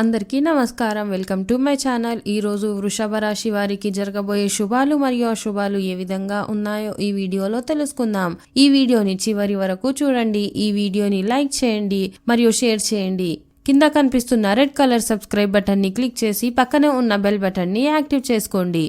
అందరికీ నమస్కారం. Welcome to my channel. ఈరోజు వృషభ రాశి వారికి జరగబోయే శుభాలు మరియు అశుభాలు ఏ విధంగా ఉన్నాయో ఈ వీడియోలో తెలుసుకుందాం. ఈ వీడియోని చివరి వరకు చూడండి. ఈ వీడియోని లైక్ చేయండి మరియు షేర్ చేయండి. కింద కనిపిస్తున్న రెడ్ కలర్ సబ్స్క్రైబ్ బటన్ని క్లిక్ చేసి పక్కనే ఉన్న బెల్ బటన్ని యాక్టివ్ చేసుకోండి.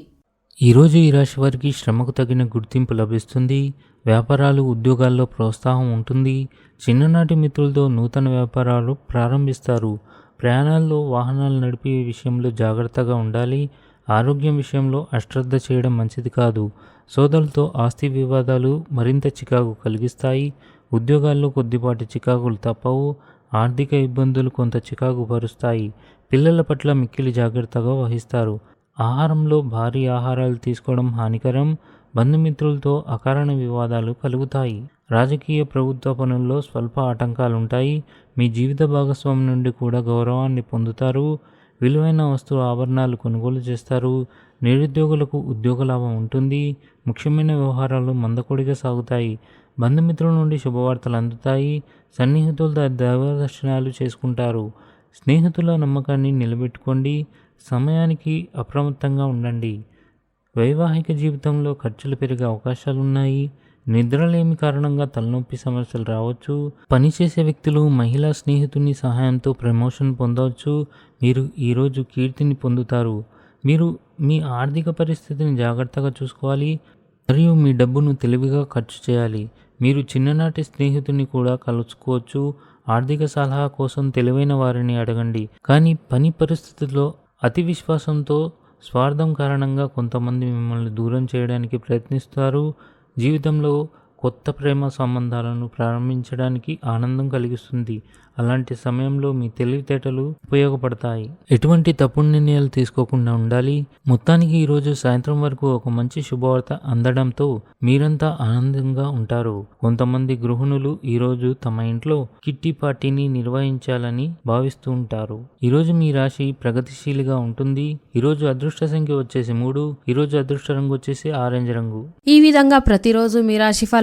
ఈరోజు ఈ రాశి వారికి శ్రమకు తగిన గుర్తింపు లభిస్తుంది. వ్యాపారాలు ఉద్యోగాల్లో ప్రోత్సాహం ఉంటుంది. చిన్ననాటి మిత్రులతో నూతన వ్యాపారాలు ప్రారంభిస్తారు. ప్రయాణాల్లో వాహనాలు నడిపే విషయంలో జాగ్రత్తగా ఉండాలి. ఆరోగ్యం విషయంలో అశ్రద్ధ చేయడం మంచిది కాదు. సోదరులతో ఆస్తి వివాదాలు మరింత చికాకు కలిగిస్తాయి. ఉద్యోగాల్లో కొద్దిపాటి చికాకులు తప్పవు. ఆర్థిక ఇబ్బందులు కొంత చికాకు పరుస్తాయి పిల్లల పట్ల మిక్కిలి జాగ్రత్తగా వహిస్తారు. ఆహారంలో భారీ ఆహారాలు తీసుకోవడం హానికరం బంధుమిత్రులతో అకారణ వివాదాలు కలుగుతాయి. రాజకీయ ప్రభుత్వ పనుల్లో స్వల్ప ఆటంకాలుంటాయి. మీ జీవిత భాగస్వామి నుండి కూడా గౌరవాన్ని పొందుతారు. విలువైన వస్తు ఆభరణాలు కొనుగోలు చేస్తారు. నిరుద్యోగులకు ఉద్యోగ లాభం ఉంటుంది. ముఖ్యమైన వ్యవహారాలు మందకొడిగా సాగుతాయి. బంధుమిత్రుల నుండి శుభవార్తలు అందుతాయి. సన్నిహితులతో దైవ దర్శనాలు చేసుకుంటారు. స్నేహితుల నమ్మకాన్ని నిలబెట్టుకోండి. సమయానికి అప్రమత్తంగా ఉండండి. వైవాహిక జీవితంలో ఖర్చులు పెరిగే అవకాశాలు ఉన్నాయి నిద్రలేమి కారణంగా తలనొప్పి సమస్యలు రావచ్చు. పనిచేసే వ్యక్తులు మహిళా స్నేహితుని సహాయంతో ప్రమోషన్ పొందవచ్చు. మీరు ఈరోజు కీర్తిని పొందుతారు. మీరు మీ ఆర్థిక పరిస్థితిని జాగ్రత్తగా చూసుకోవాలి. మరియు మీ డబ్బును తెలివిగా ఖర్చు చేయాలి. మీరు చిన్ననాటి స్నేహితుని కూడా కలుసుకోవచ్చు. ఆర్థిక సలహా కోసం తెలివైన వారిని అడగండి. కానీ పని పరిస్థితుల్లో అతి విశ్వాసంతో స్వార్థం కారణంగా కొంతమంది మిమ్మల్ని దూరం చేయడానికి ప్రయత్నిస్తారు. జీవితంలో కొత్త ప్రేమ సంబంధాలను ప్రారంభించడానికి ఆనందం కలిగిస్తుంది. అలాంటి సమయంలో మీ తెలివితేటలు ఉపయోగపడతాయి. ఎటువంటి తప్పుడు నిర్ణయాలు తీసుకోకుండా ఉండాలి. మొత్తానికి ఈరోజు సాయంత్రం వరకు ఒక మంచి శుభవార్త అందడంతో మీరంతా ఆనందంగా ఉంటారు. కొంతమంది గృహిణులు ఈరోజు తమ ఇంట్లో కిట్టి పార్టీని నిర్వహించాలని భావిస్తూ ఉంటారు. ఈరోజు మీ రాశి ప్రగతిశీలిగా ఉంటుంది. ఈరోజు అదృష్ట సంఖ్య వచ్చేసి మూడు. ఈరోజు అదృష్ట రంగు వచ్చేసి ఆరెంజ్ రంగు. ఈ విధంగా ప్రతిరోజు మీ రాశి